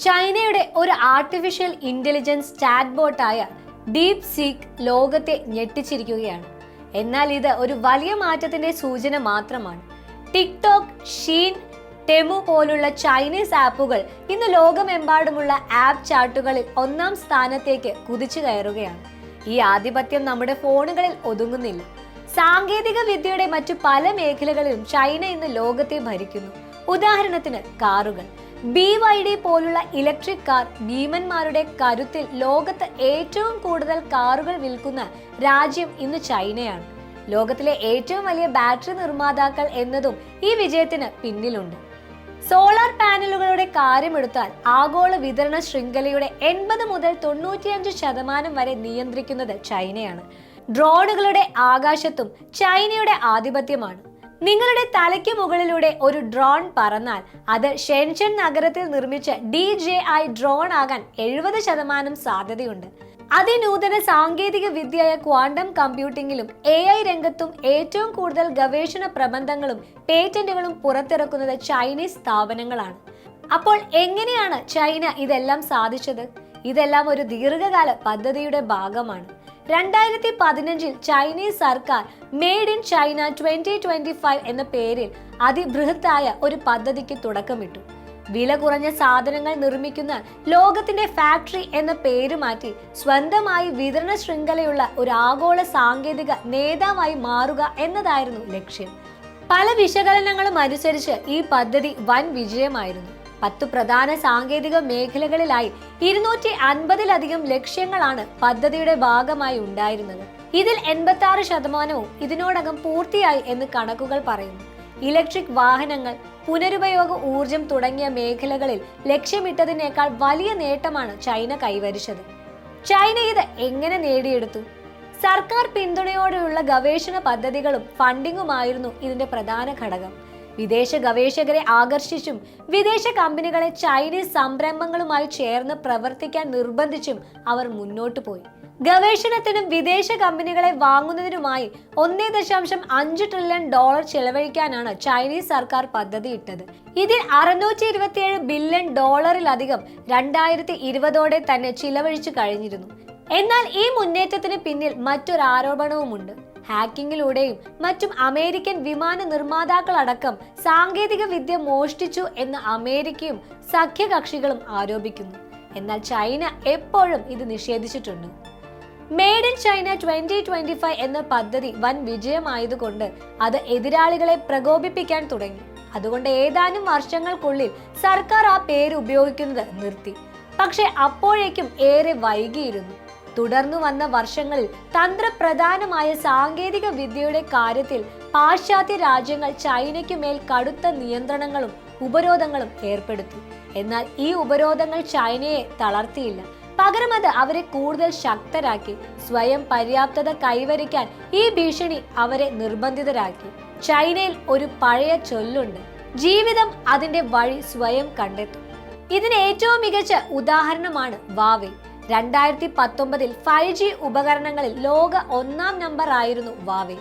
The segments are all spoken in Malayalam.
ചൈനയുടെ ഒരു ആർട്ടിഫിഷ്യൽ ഇന്റലിജൻസ് ചാറ്റ് ബോട്ടായ ഡീപ് സീക്ക് ലോകത്തെ ഞെട്ടിച്ചിരിക്കുകയാണ്. എന്നാൽ ഇത് ഒരു വലിയ മാറ്റത്തിന്റെ സൂചന മാത്രമാണ്. ടിക്ടോക്ക് ഷീൻ ടെമു പോലുള്ള ചൈനീസ് ആപ്പുകൾ ഇന്ന് ലോകമെമ്പാടുമുള്ള ആപ്പ് ചാർട്ടുകളിൽ ഒന്നാം സ്ഥാനത്തേക്ക് കുതിച്ചു കയറുകയാണ്. ഈ ആധിപത്യം നമ്മുടെ ഫോണുകളിൽ ഒതുങ്ങുന്നില്ല. സാങ്കേതിക വിദ്യയുടെ മറ്റു പല മേഖലകളിലും ചൈന ഇന്ന് ലോകത്തെ ഭരിക്കുന്നു. ഉദാഹരണത്തിന് കാറുകൾ. ബി വൈ ഡി പോലുള്ള ഇലക്ട്രിക് കാർ ഭീമന്മാരുടെ കരുത്തിൽ ലോകത്ത് ഏറ്റവും കൂടുതൽ കാറുകൾ വിൽക്കുന്ന രാജ്യം ഇന്ന് ചൈനയാണ്. ലോകത്തിലെ ഏറ്റവും വലിയ ബാറ്ററി നിർമ്മാതാക്കൾ എന്നതും ഈ വിജയത്തിന് പിന്നിലുണ്ട്. സോളാർ പാനലുകളുടെ കാര്യമെടുത്താൽ ആഗോള വിതരണ ശൃംഖലയുടെ എൺപത് മുതൽ തൊണ്ണൂറ്റിയഞ്ച് ശതമാനം വരെ നിയന്ത്രിക്കുന്നത് ചൈനയാണ്. ഡ്രോണുകളുടെ ആകാശത്തും ചൈനയുടെ ആധിപത്യമാണ്. നിങ്ങളുടെ തലയ്ക്ക് മുകളിലൂടെ ഒരു ഡ്രോൺ പറന്നാൽ അത് ഷെൻഷൻ നഗരത്തിൽ നിർമ്മിച്ച ഡി ജെ ഐ ഡ്രോൺ ആകാൻ എഴുപത് ശതമാനം സാധ്യതയുണ്ട്. അതിനൂതന സാങ്കേതിക വിദ്യയായ ക്വാണ്ടം കമ്പ്യൂട്ടിംഗിലും എ ഐ രംഗത്തും ഏറ്റവും കൂടുതൽ ഗവേഷണ പ്രബന്ധങ്ങളും പേറ്റന്റുകളും പുറത്തിറക്കുന്നത് ചൈനീസ് സ്ഥാപനങ്ങളാണ്. അപ്പോൾ എങ്ങനെയാണ് ചൈന ഇതെല്ലാം സാധിച്ചത്? ഇതെല്ലാം ഒരു ദീർഘകാല പദ്ധതിയുടെ ഭാഗമാണ്. രണ്ടായിരത്തി പതിനഞ്ചിൽ ചൈനീസ് സർക്കാർ made in China twenty twenty five എന്ന പേരിൽ അതിബൃഹത്തായ ഒരു പദ്ധതിക്ക് തുടക്കമിട്ടു. വില കുറഞ്ഞ സാധനങ്ങൾ നിർമ്മിക്കുന്ന ലോകത്തിന്റെ ഫാക്ടറി എന്ന പേര് മാറ്റി സ്വന്തമായി വിതരണ ശൃംഖലയുള്ള ഒരു ആഗോള സാങ്കേതിക നേതാവായി മാറുക എന്നതായിരുന്നു ലക്ഷ്യം. പല വിശകലനങ്ങളും അനുസരിച്ച് ഈ പദ്ധതി വൻ വിജയമായിരുന്നു. പത്തു പ്രധാന സാങ്കേതിക മേഖലകളിലായി ഇരുന്നൂറ്റി അൻപതിലധികം ലക്ഷ്യങ്ങളാണ് പദ്ധതിയുടെ ഭാഗമായി ഉണ്ടായിരുന്നത്. ഇതിൽ എൺപത്തി ആറ് ശതമാനവും ഇതിനോടകം പൂർത്തിയായി എന്ന് കണക്കുകൾ പറയുന്നു. ഇലക്ട്രിക് വാഹനങ്ങൾ പുനരുപയോഗ ഊർജം തുടങ്ങിയ മേഖലകളിൽ ലക്ഷ്യമിട്ടതിനേക്കാൾ വലിയ നേട്ടമാണ് ചൈന കൈവരിച്ചത്. ചൈന ഇത് എങ്ങനെ നേടിയെടുത്തു? സർക്കാർ പിന്തുണയോടെയുള്ള ഗവേഷണ പദ്ധതികളും ഫണ്ടിങ്ങുമായിരുന്നു ഇതിന്റെ പ്രധാന ഘടകം. വിദേശ ഗവേഷകരെ ആകർഷിച്ചും വിദേശ കമ്പനികളെ ചൈനീസ് സംരംഭങ്ങളുമായി ചേർന്ന് പ്രവർത്തിക്കാൻ നിർബന്ധിച്ചും അവർ മുന്നോട്ടു പോയി. ഗവേഷണത്തിനും വിദേശ കമ്പനികളെ വാങ്ങുന്നതിനുമായി ഒന്നേ ദശാംശം അഞ്ച് ട്രില്യൺ ഡോളർ ചെലവഴിക്കാനാണ് ചൈനീസ് സർക്കാർ പദ്ധതിയിട്ടത്. ഇതിൽ അറുന്നൂറ്റി ഇരുപത്തിയേഴ് ബില്യൺ ഡോളറിലധികം രണ്ടായിരത്തി ഇരുപതോടെ തന്നെ ചിലവഴിച്ചു കഴിഞ്ഞിരുന്നു. എന്നാൽ ഈ മുന്നേറ്റത്തിന് പിന്നിൽ മറ്റൊരു ആരോപണവുമുണ്ട് ഹാക്കിങ്ങിലൂടെയും മറ്റും അമേരിക്കൻ വിമാന നിർമ്മാതാക്കളടക്കം സാങ്കേതിക വിദ്യ മോഷ്ടിച്ചു എന്ന് അമേരിക്കയും സഖ്യകക്ഷികളും ആരോപിക്കുന്നു. എന്നാൽ ചൈന എപ്പോഴും ഇത് നിഷേധിച്ചിട്ടുണ്ട്. Made in China twenty twenty five എന്ന പദ്ധതി വൻ വിജയമായതുകൊണ്ട് അത് എതിരാളികളെ പ്രകോപിപ്പിക്കാൻ തുടങ്ങി. അതുകൊണ്ട് ഏതാനും വർഷങ്ങൾക്കുള്ളിൽ സർക്കാർ ആ പേര് ഉപയോഗിക്കുന്നത് നിർത്തി. പക്ഷെ അപ്പോഴേക്കും ഏറെ വൈകിയിരുന്നു. തുടർന്നു വന്ന വർഷങ്ങളിൽ തന്ത്രപ്രധാനമായ സാങ്കേതിക വിദ്യയുടെ കാര്യത്തിൽ പാശ്ചാത്യ രാജ്യങ്ങൾ ചൈനയ്ക്കു മേൽ കടുത്ത നിയന്ത്രണങ്ങളും ഉപരോധങ്ങളും ഏർപ്പെടുത്തി. എന്നാൽ ഈ ഉപരോധങ്ങൾ ചൈനയെ തളർത്തിയില്ല. പകരം അത് അവരെ കൂടുതൽ ശക്തരാക്കി സ്വയം പര്യാപ്തത കൈവരിക്കാൻ ഈ ഭീഷണി അവരെ നിർബന്ധിതരാക്കി. ചൈനയിൽ ഒരു പഴയ ചൊല്ലുണ്ട് ജീവിതം അതിന്റെ വഴി സ്വയം കണ്ടെത്തും ഇതിന് ഏറ്റവും മികച്ച ഉദാഹരണമാണ് വാവേ. രണ്ടായിരത്തി പത്തൊമ്പതിൽ ഫൈവ് ജി ഉപകരണങ്ങളിൽ ലോക ഒന്നാം നമ്പർ ആയിരുന്നു വാവേ.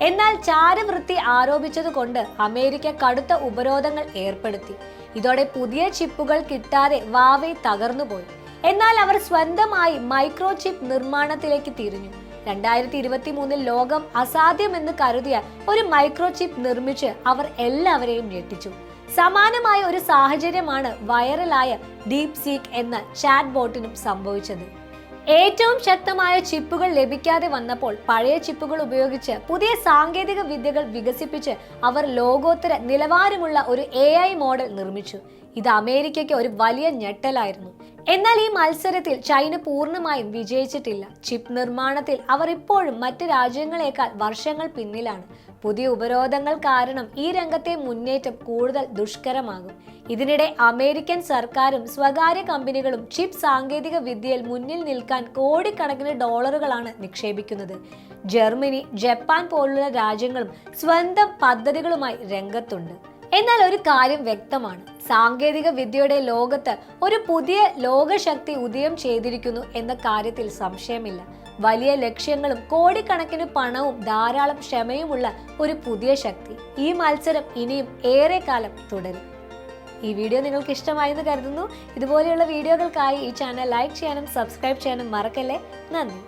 എന്നാൽ ചാരവൃത്തി ആരോപിച്ചതുകൊണ്ട് അമേരിക്ക കടുത്ത ഉപരോധങ്ങൾ ഏർപ്പെടുത്തി. ഇതോടെ പുതിയ ചിപ്പുകൾ കിട്ടാതെ വാവേ തകർന്നുപോയി. എന്നാൽ അവർ സ്വന്തമായി മൈക്രോ ചിപ്പ് നിർമ്മാണത്തിലേക്ക് തിരിഞ്ഞു. രണ്ടായിരത്തി ഇരുപത്തി മൂന്നിൽ ലോകം അസാധ്യമെന്ന് കരുതിയ ഒരു മൈക്രോ ചിപ്പ് നിർമ്മിച്ച് അവർ എല്ലാവരെയും ഞെട്ടിച്ചു. സമാനമായ ഒരു സാഹചര്യമാണ് വൈറലായ ഡീപ് സീക്ക് എന്ന ചാറ്റ് ബോട്ടിനും സംഭവിച്ചത്. ഏറ്റവും ശക്തമായ ചിപ്പുകൾ ലഭിക്കാതെ വന്നപ്പോൾ പഴയ ചിപ്പുകൾ ഉപയോഗിച്ച് പുതിയ സാങ്കേതിക വിദ്യകൾ വികസിപ്പിച്ച് അവർ ലോകോത്തര നിലവാരമുള്ള ഒരു എ മോഡൽ നിർമ്മിച്ചു. ഇത് അമേരിക്കയ്ക്ക് ഒരു വലിയ ഞെട്ടലായിരുന്നു. എന്നാൽ ഈ മത്സരത്തിൽ ചൈന പൂർണമായും വിജയിച്ചിട്ടില്ല. ചിപ്പ് നിർമ്മാണത്തിൽ അവർ ഇപ്പോഴും മറ്റ് രാജ്യങ്ങളെക്കാൾ വർഷങ്ങൾ പിന്നിലാണ്. പുതിയ ഉപരോധങ്ങൾ കാരണം ഈ രംഗത്തെ മുന്നേറ്റം കൂടുതൽ ദുഷ്കരമാകും. ഇതിനിടെ അമേരിക്കൻ സർക്കാരും സ്വകാര്യ കമ്പനികളും ചിപ്പ് സാങ്കേതിക വിദ്യയിൽ മുന്നിൽ നിൽക്കാൻ കോടിക്കണക്കിന് ഡോളറുകളാണ് നിക്ഷേപിക്കുന്നത്. ജർമ്മനി ജപ്പാൻ പോലുള്ള രാജ്യങ്ങളും സ്വന്തം പദ്ധതികളുമായി രംഗത്തുണ്ട്. എന്നാൽ ഒരു കാര്യം വ്യക്തമാണ്. സാങ്കേതിക വിദ്യയുടെ ലോകത്ത് ഒരു പുതിയ ലോകശക്തി ഉദയം ചെയ്തിരിക്കുന്നു എന്ന കാര്യത്തിൽ സംശയമില്ല. വലിയ ലക്ഷ്യങ്ങളും കോടിക്കണക്കിന് പണവും ധാരാളം ക്ഷമയുമുള്ള ഒരു പുതിയ ശക്തി ഈ മത്സരം ഇനിയും ഏറെ കാലം തുടരും. ഈ വീഡിയോ നിങ്ങൾക്ക് ഇഷ്ടമായെന്ന് കരുതുന്നു. ഇതുപോലെയുള്ള വീഡിയോകൾക്കായി ഈ ചാനൽ ലൈക്ക് ചെയ്യാനും സബ്സ്ക്രൈബ് ചെയ്യാനും മറക്കല്ലേ? നന്ദി.